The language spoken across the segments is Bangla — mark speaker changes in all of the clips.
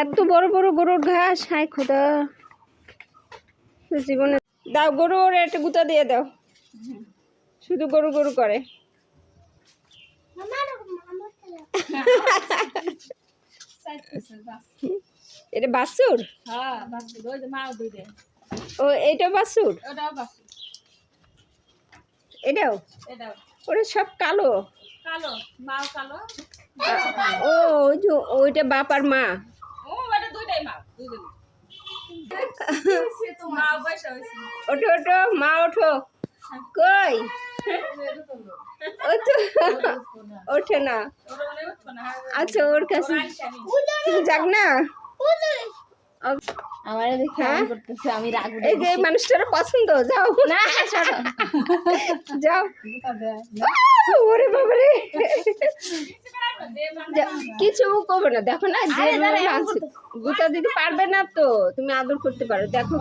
Speaker 1: এত বড় বড় গরুর ঘাস হাই খোদা। জীবনে দাও গরু ওর একটা গুতা দিয়ে দাও। শুধু গরু গরু করে। এটা বাসুর ও এইটা বাসুর এটাও? ওরা সব কালো।
Speaker 2: কালো মাও কালো।
Speaker 1: ও ওইটা বাপ আর মা। ওঠো ওঠো মা ওঠো। কই? ওঠে না। আচ্ছা ওর কাছে যাক না।
Speaker 2: আমার দেখে
Speaker 1: হ্যাঁ?
Speaker 2: করতেছে আমি রাগ
Speaker 1: এই যে মানুষটার পছন্দ যাও। না যাও। ওরে বাবারে। যা- কিছু করবে না দেখো না যে গুতা দিতে পারবে না তো তুমি আদর করতে পারো দেখো।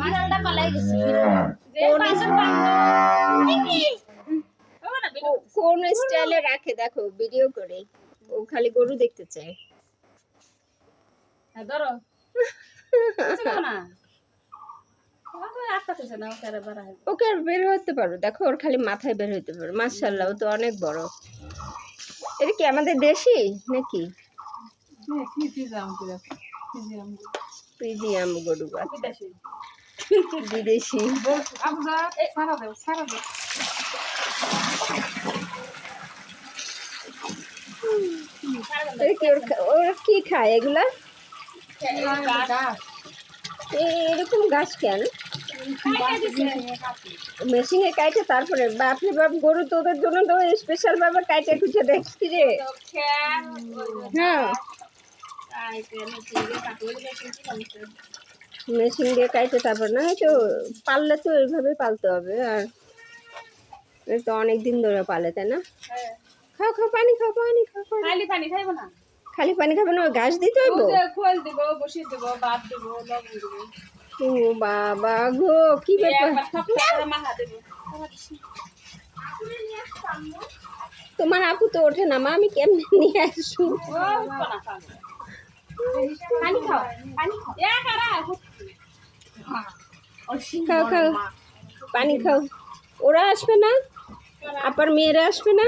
Speaker 1: কোন স্টাইলে রাখে দেখো ভিডিও করে। ও খালি গরু দেখতে চায়।
Speaker 2: হ্যাঁ ধরো। ওকে আর
Speaker 1: বের হতে পারো। দেখো, ওর খালি মাথায় বের হতে পারো। মার্শাল্লাহ ও তো অনেক বড়। এটা কি আমাদের দেশি নাকি? প্রিজিয়াম গরু বিদেশি। ওর কি খায় এগুলা? এরকম গাছ কেন? মেশিনে কাটে তারপরে বাপরে বাপ গরু তোদের জন্য তো স্পেশাল ভাবে কাটে খুঁজে দেখছি রে হ্যাঁ। মেশিন দিয়ে কাটে তারপর না তো পাললে তো এইভাবে পালতে হবে আর তো অনেক দিন ধরে পালে তাই না? খাও খাও পানি খাও পানি খাও পানি।
Speaker 2: খালি পানি খাইবো না?
Speaker 1: খালি পানি খাবে না ঘাস দিতে হইব?
Speaker 2: খোল দিব বসিয়ে দিব ভাত দিব লবণ দিব।
Speaker 1: ও বাবা গো কি তোমার আপু তো ওঠে না মা আমি কেমনে নিয়ে
Speaker 2: না পানি খাও খাও।
Speaker 1: খাও খাও। পানি খাও। ওরা আসবে না? আপার মেয়েরা আসবে না?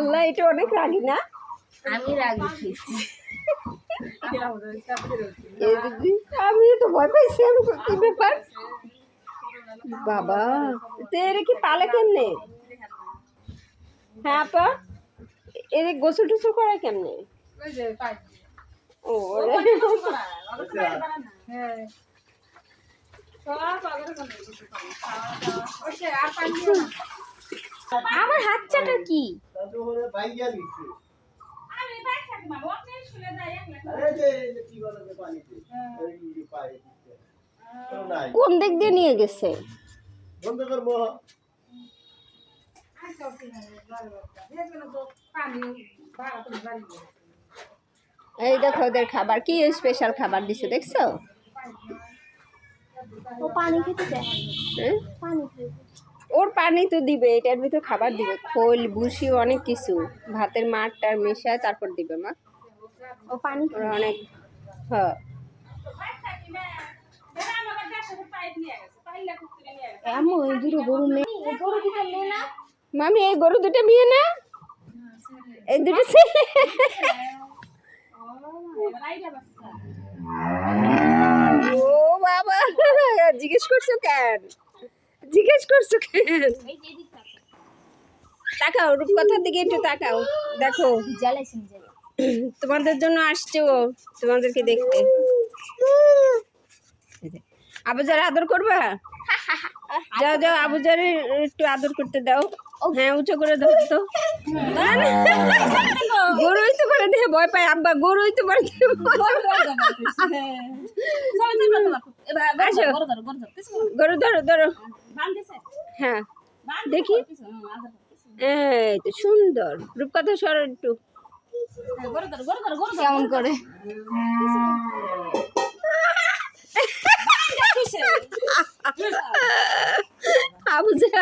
Speaker 1: আল্লাহ এটা অনেক রাগি না?
Speaker 2: আমি রাগি খেয়েছি।
Speaker 1: আমি তো ভয় পাইছি আমি কি ব্যাপার? বাবা তো এরা কি পালে কেমনে? হ্যাঁ আপা এর গোসল টোসল করে কেমনে? ও
Speaker 2: আমার হাত চাটা কি?
Speaker 1: কোন দিক দিয়ে নিয়ে গেছে? এই দেখো ওদের খাবার। কি স্পেশাল খাবার দিছে দেখছ?
Speaker 2: ও পানি খেতে চায়।
Speaker 1: হ্যাঁ?
Speaker 2: পানি খেতে
Speaker 1: ওর পানি তো দিবে এটার ভিতর খাবার দিবে। খোল ভুসি অনেক কিছু। ভাতের মাঠটার মেশায় তারপর দিবে মা।
Speaker 2: ও পানি
Speaker 1: অনেক হ্যাঁ। মামি এই গরু দুটো বিয়ে না। এই দুটো ছেলে ও বাবা জিজ্ঞেস করছ কেন? জিজ্ঞেস করছ কেন? তাকাও রূপকথার দিকে একটু তাকাও। দেখো। তোমাদের জন্য আসছে ও তোমাদেরকে দেখতে। আবুজার আদর করবা? যাও যাও আবুজার একটু আদর করতে দাও। হ্যাঁ উঁচু করে ধরো তো। না, না। ভয় পায় আব্বা গরুই তো বাড়ি আসো। গরু ধরো ধরো। হ্যাঁ। দেখি। এই তো সুন্দর। রূপকথা সর একটু।
Speaker 2: কেমন করে?
Speaker 1: আবু যা